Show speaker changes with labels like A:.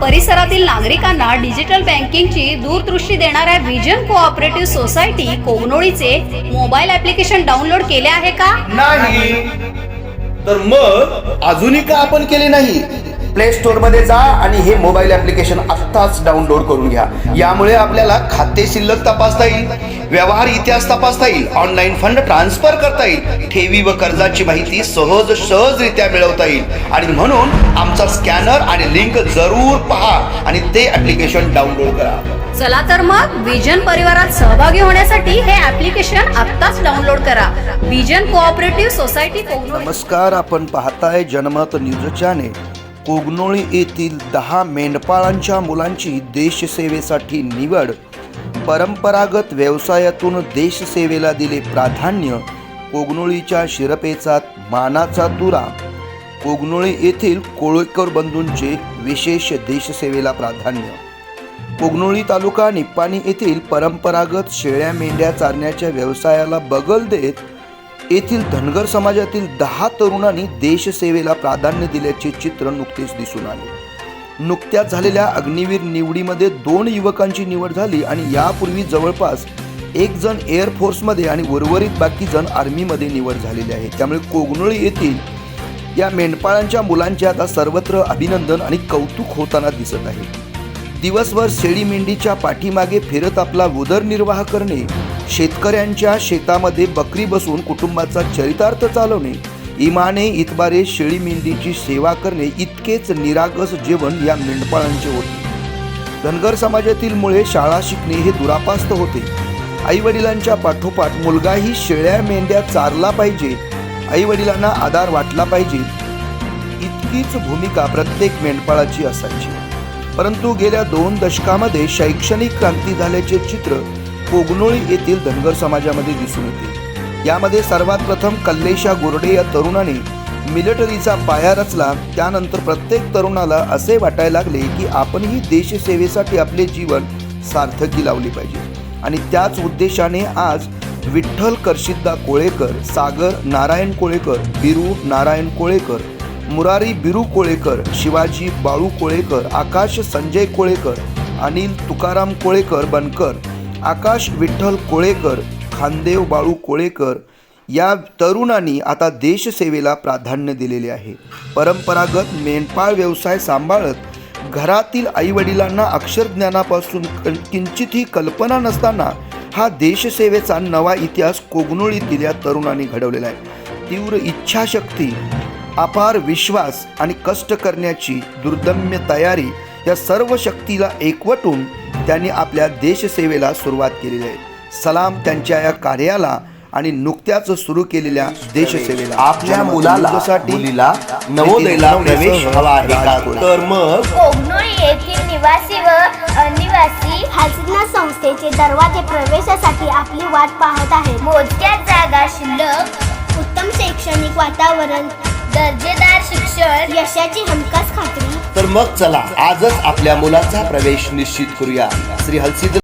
A: परिसरातील नागरिकांना डिजिटल बँकिंगची दूरदृष्टी देणाऱ्या विजन कोऑपरेटिव्ह सोसायटी कोगनोळीचे मोबाईल ऍप्लिकेशन डाउनलोड केले आहे का?
B: नाही. तर मग अजूनही का आपण केले नाही?
C: प्ले स्टोअरमध्ये जा आणि हे मोबाईल ऍप्लिकेशन आत्ताच डाउनलोड करून घ्या.
B: यामुळे आपल्याला खाते शिल्लक तपासता येईल व्यवहार इतिहास तपासता येईल ऑनलाईन फंड ट्रान्सफर करता येईल ठेवी व कर्जाची माहिती सहज सहजरित्या मिळवता येईल. आणि म्हणून आमचा स्कॅनर आणि लिंक जरूर पहा आणि ते ऍप्लिकेशन डाउनलोड करा.
A: चला तर मग विजन परिवारात सहभागी होण्यासाठी हे ऍप्लिकेशन आत्ताच डाउनलोड करा. विजन कोऑपरेटिव्ह सोसायटी
C: नमस्कार आपण पाहताय जनमत न्यूज चॅनेल. कोगनोळी येथील दहा मेंढपाळांच्या मुलांची देशसेवेसाठी निवड. परंपरागत व्यवसायातून देशसेवेला दिले प्राधान्य कोगनोळीच्या शिरपेचा मानाचा तुरा. कोगनोळी येथील कोळेकर बंधूंचे विशेष देशसेवेला प्राधान्य. कोगनोळी तालुका निप्पाणी येथील परंपरागत शेळ्या मेंढ्या चारण्याच्या व्यवसायाला बगल देत येथील धनगर समाजातील दहा तरुणांनी देशसेवेला प्राधान्य दिल्याचे चित्र नुकतेच दिसून आले. नुकत्याच झालेल्या अग्निवीर निवडीमध्ये दोन युवकांची निवड झाली आणि यापूर्वी जवळपास एक जण एअरफोर्समध्ये आणि उर्वरित बाकी जण आर्मीमध्ये निवड झालेले आहे. त्यामुळे कोगनोळी येथील या मेंढपाळांच्या मुलांचे आता सर्वत्र अभिनंदन आणि कौतुक होताना दिसत आहे. दिवसभर शेळी मेंढीच्या पाठीमागे फिरत आपला उदरनिर्वाह करणे शेतकऱ्यांच्या शेतामध्ये बकरी बसून कुटुंबाचा चरितार्थ चालवणे इमाने इतबारे शेळी मेंढीची सेवा करणे इतकेच निरागस जेवण या मेंढपाळांचे होते. धनगर समाजातील मुळे शाळा शिकणे हे दुरापास्त होते. आईवडिलांच्या पाठोपाठ मुलगाही शेळ्या मेंढ्या चारला पाहिजे आईवडिलांना आधार वाटला पाहिजे. इतकीच भूमिका प्रत्येक मेंढपाळाची असायची. परंतु गेल्या दोन दशकामध्ये शैक्षणिक क्रांती झाल्याचे चित्र कोगनोळी येथील धनगर समाजामध्ये दिसून येते. यामध्ये सर्वात प्रथम कल्लेशा गोरडे या तरुणाने मिलिटरीचा पाया रचला. त्यानंतर प्रत्येक तरुणाला असे वाटायला लागले की आपणही देशसेवेसाठी आपले जीवन सार्थकी लावली पाहिजे. आणि त्याच उद्देशाने आज विठ्ठल करशिद्दा कोळेकर सागर नारायण कोळेकर बिरू नारायण कोळेकर मुरारी बिरू कोळेकर शिवाजी बाळू कोळेकर आकाश संजय कोळेकर अनिल तुकाराम कोळेकर बनकर आकाश विठ्ठल कोळेकर खानदेव बाळू कोळेकर या तरुणांनी आता देशसेवेला प्राधान्य दिलेले आहे. परंपरागत मेंढपाळ व्यवसाय सांभाळत घरातील आईवडिलांना अक्षरज्ञानापासून क- किंचितही कल्पना नसताना हा देशसेवेचा नवा इतिहास कोगनोळीतील या तरुणांनी घडवलेला आहे. तीव्र इच्छाशक्ती अपार विश्वास आणि कष्ट करण्याची दुर्दम्य तयारी या सर्व शक्तीला एकवटून त्यांनी आपल्या देशसेवेला सुरुवात केलेली आहे. सलाम त्यांच्या या कार्याला आणि नुकत्याच सुरू केलेल्या देशसेवेला.
B: आपल्या मुलाला नवोदयला प्रवेश हवा आहे का? तर मग?
D: कोगनोळी येथील निवासी व अनिवासी
E: हासना संस्थेचे दरवाजे प्रवेशासाठी आपली वाट पाहत आहेत.
D: मोजक्या जागा शिल्लक
E: उत्तम शैक्षणिक वातावरण
D: दर्जेदार शिक्षण.
E: यशाची हमखास खात्री.
B: तर मग चला आजच आपल्या मुलाचा प्रवेश निश्चित करूया. श्री हलसिद्ध